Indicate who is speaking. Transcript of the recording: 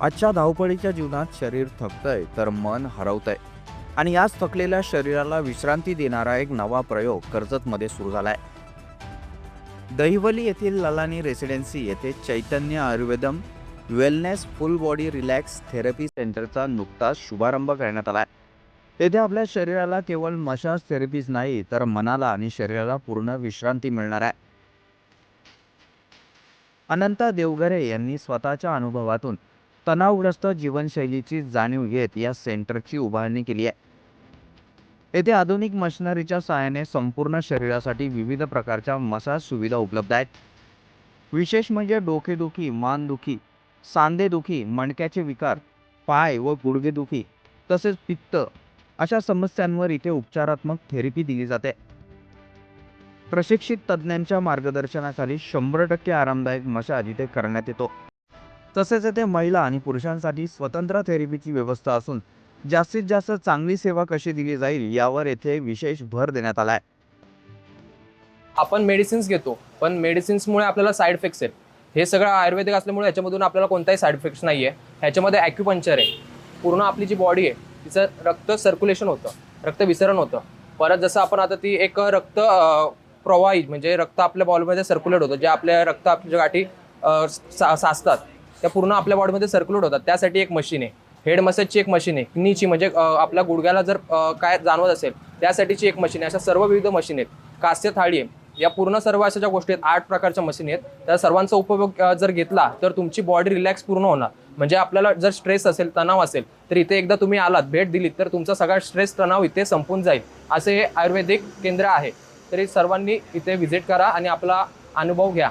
Speaker 1: आजच्या धावपळीच्या जीवनात शरीर थकतंय तर मन हरवतंय. आणि याच थकलेल्या शरीराला विश्रांती देणारा एक नवा प्रयोग कर्जतमध्ये सुरू झालाय. दहिवली येथील ललानी रेसिडेन्सी येथे Chaitanya Ayurvedam wellness full body relax therapy सेंटरचा नुकताच शुभारंभ करण्यात आला येथे आपल्या शरीराला केवळ मशाज थेरपीज नाही तर मनाला आणि शरीराला पूर्ण विश्रांती मिळणार आहे. अनंता देवघरे यांनी स्वतःच्या अनुभवातून तणावग्रस्त जीवनशैलीची जाणीव घेत या सेंटरची उभारणी केली आहे. येथे आधुनिक मशिनरीच्या सहाय्याने संपूर्ण शरीरासाठी विविध प्रकारच्या मसाज सुविधा उपलब्ध आहेत. विशेष म्हणजे डोकेदुखी मानदुखी सांधेदुखी मणक्याचे विकार पाय व गुडघेदुखी तसेच पित्त अशा समस्यांवर इथे उपचारात्मक थेरपी दिली जाते. प्रशिक्षित तज्ज्ञांच्या मार्गदर्शनाखाली शंभर टक्के आरामदायक मसाज इथे करण्यात येतो. तसेच येथे महिला आणि पुरुषांसाठी स्वतंत्र थेरपीची व्यवस्था असून जास्तीत जास्त चांगली सेवा कशी दिली जाईल यावर येथे विशेष भर देण्यात आला आहे
Speaker 2: आपण मेडिसिन्स घेतो पण मेडिसिन्समुळे आपल्याला साईड इफेक्ट्स आहेत. हे सगळं आयुर्वेदिक असल्यामुळे ह्याच्यामधून आपल्याला कोणताही साईड इफेक्ट्स नाही आहे ह्याच्यामध्ये ॲक्युपंक्चर आहे. पूर्ण आपली जी बॉडी आहे तिचं रक्त सर्क्युलेशन होतं रक्त विसरण होतं. परत जसं आपण आता ती एक रक्त प्रवाही म्हणजे रक्त आपल्या बॉडीमध्ये सर्क्युलेट होतं जे आपल्या रक्त आपल्या गाठी सा साचतात. त्या पूर्ण आपल्या बॉडीमध्ये सर्क्युलेट होतात. त्यासाठी एक मशीन आहे. हेड मसाजची एक मशीन आहे. किनीची म्हणजे आपल्या गुडघ्याला जर काय जाणवत असेल त्यासाठीची एक मशीन आहे. अशा सर्व विविध मशीन आहेत. कास्य थाळी आहे. या पूर्ण सर्व अशा ज्या गोष्टी आहेत आठ प्रकारच्या मशीन आहेत. त्या सर्वांचा उपयोग जर घेतला तर तुमची बॉडी रिलॅक्स पूर्ण होणार. म्हणजे आपल्याला जर स्ट्रेस असेल तणाव असेल तर इथे एकदा तुम्ही आलात भेट दिलीत तर तुमचा सगळा स्ट्रेस तणाव इथे संपून जाईल. असे हे आयुर्वेदिक केंद्र आहे. तरी सर्वांनी इथे व्हिजिट करा आणि आपला अनुभव घ्या.